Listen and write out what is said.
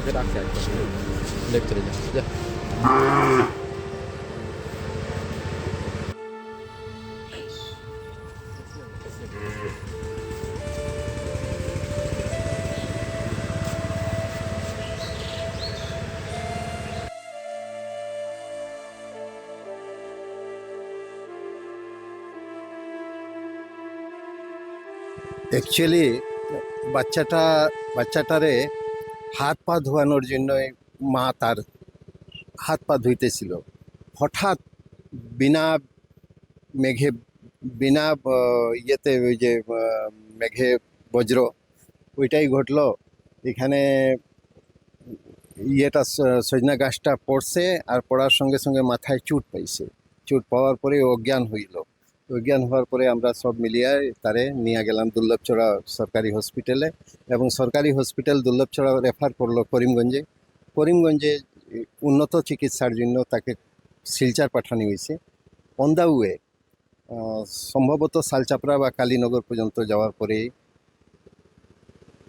তোকে ডাকছে দেখতে যা অ্যাকচুয়ালি বাচ্চাটা বাচ্চাটারে হাত পা ধোয়ানোর জন্য মা তার হাত পা ধুইতেছিল। হঠাৎ বিনা মেঘে, বিনা ইয়েতে ওই যে মেঘে বজ্র, ওইটাই ঘটলো। এখানে ইয়েটা সজনা গাছটা পড়ছে আর পড়ার সঙ্গে সঙ্গে মাথায় চুট পাইছে। চুট পাওয়ার পরে অজ্ঞান হইল। অজ্ঞান হওয়ার পরে আমরা সব মিলিয়ে তারে নিয়ে গেলাম দুর্লভচড়া সরকারি হসপিটালে এবং সরকারি হসপিটাল দুর্লভচড়া রেফার করল করিমগঞ্জে। করিমগঞ্জে উন্নত চিকিৎসার জন্য তাকে শিলচার পাঠানো হয়েছে। অন ওয়ে সম্ভবত সালচাপড়া বা কালীনগর পর্যন্ত যাওয়ার পরে